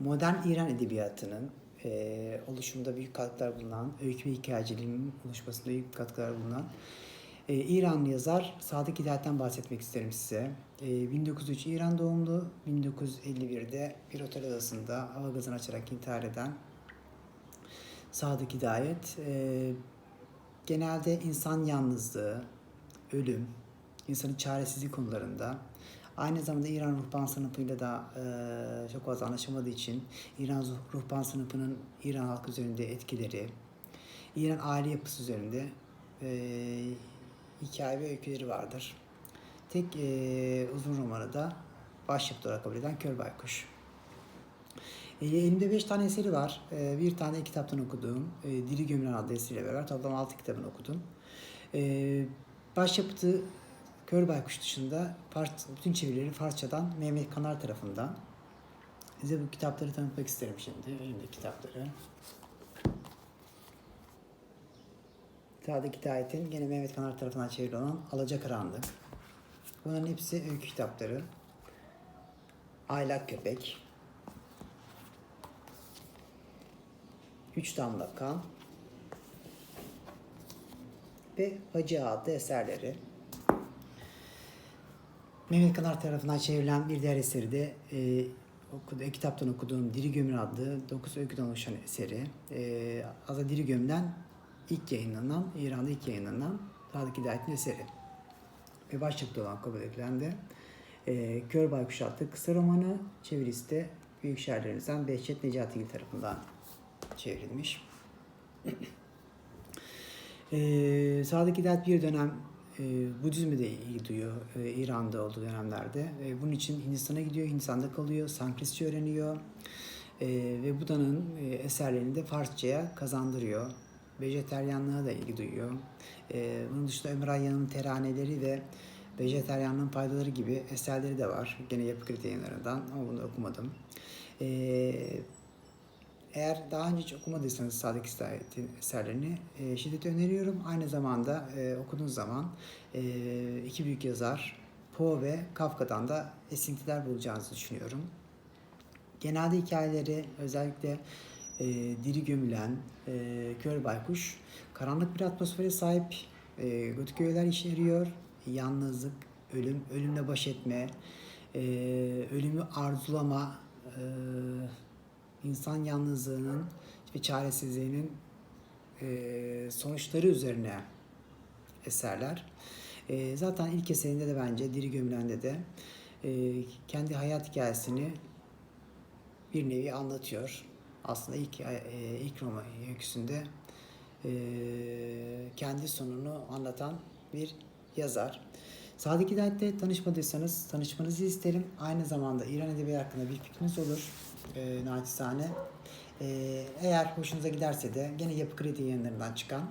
modern İran edebiyatının e, oluşumunda büyük katkılar bulunan, öykü ve hikayeciliğinin oluşmasında büyük katkılar bulunan e, İranlı yazar Sadık Hidayet'ten bahsetmek isterim size. E, 1903 İran doğumlu, 1951'de bir otel odasında hava gazını açarak intihar eden Sadık Hidayet e, genelde insan yalnızlığı, ölüm, insanın çaresizlik konularında aynı zamanda İran ruhban sınıfıyla da e, çok fazla anlaşamadığı için İran ruhban sınıfının İran halkı üzerinde etkileri, İran aile yapısı üzerinde e, hikaye ve öyküleri vardır. Tek e, uzun romanı da başyapıt olarak kabul eden Kör Baykuş. E, elimde 5 tane eseri var. E, bir tane kitaptan okuduğum e, Dili Gömülen adlı eseriyle beraber toplam 6 kitabını okudum. E, başyapıtı Kör Baykuş dışında Fars, bütün çevirileri Farsçadan Mehmet Kanar tarafından. Size bu kitapları tanıtmak isterim şimdi. Elimde kitapları. Sadık Hidayet'in gene Mehmet Kanar tarafından çevrilen Alacakaranlık. Bunların hepsi öykü kitapları. Aylak Köpek. Üç Damla Kan ve Hacı adlı eserleri. Mehmet Kanar tarafından çevrilen bir diğer eseri de e, okudu, e, kitaptan okuduğum Diri Gömül adlı 9 öyküden oluşan eseri. E, Aza Diri Gömül'den ilk yayınlanan, İran'da ilk yayınlanan Sadık Hidayet'in eseri. Ve başlıklı olan kabul edilen de e, Kör Baykuş adlı kısa romanı çevirisi de büyük şairlerimizden Behçet Necatigil tarafından çevrilmiş. e, Sadık Hidayet bir dönem e, Budizm'e de ilgi duyuyor İran'da olduğu dönemlerde. E, bunun için Hindistan'a gidiyor, Hindistan'da kalıyor, Sanskritçe öğreniyor. E, ve Buda'nın e, eserlerini de Farsça'ya kazandırıyor. Vejeteryanlığa da ilgi duyuyor. Bunun dışında Ömer Hayyam'ın teraneleri ve vejeteryanlığın faydaları gibi eserleri de var. Gene Yapı Kredi ama bunu okumadım. E, eğer daha önce hiç okumadıysanız Sadık Hidayet'in eserlerini e, şiddetle öneriyorum. Aynı zamanda e, okuduğunuz zaman e, iki büyük yazar Poe ve Kafka'dan da esintiler bulacağınızı düşünüyorum. Genelde hikayeleri özellikle e, diri gömülen e, kör baykuş karanlık bir atmosfere sahip e, gotik öğeler içeriyor. Yalnızlık, ölüm, ölümle baş etme, e, ölümü arzulama, e, insan yalnızlığının ve çaresizliğinin e, sonuçları üzerine eserler. E, zaten ilk eserinde de bence Diri Gömülen'de de e, kendi hayat hikayesini bir nevi anlatıyor. Aslında ilk e, ilk roman öyküsünde e, kendi sonunu anlatan bir yazar. Sadık Hidayet'le tanışmadıysanız tanışmanızı isterim. Aynı zamanda İran Edebiyatı hakkında bir fikriniz olur e, naçizane. E, eğer hoşunuza giderse de gene Yapı Kredi yayınlarından çıkan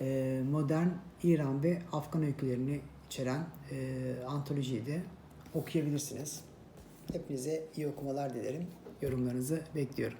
e, modern İran ve Afgan öykülerini içeren e, antolojiyi de okuyabilirsiniz. Hepinize iyi okumalar dilerim. Yorumlarınızı bekliyorum.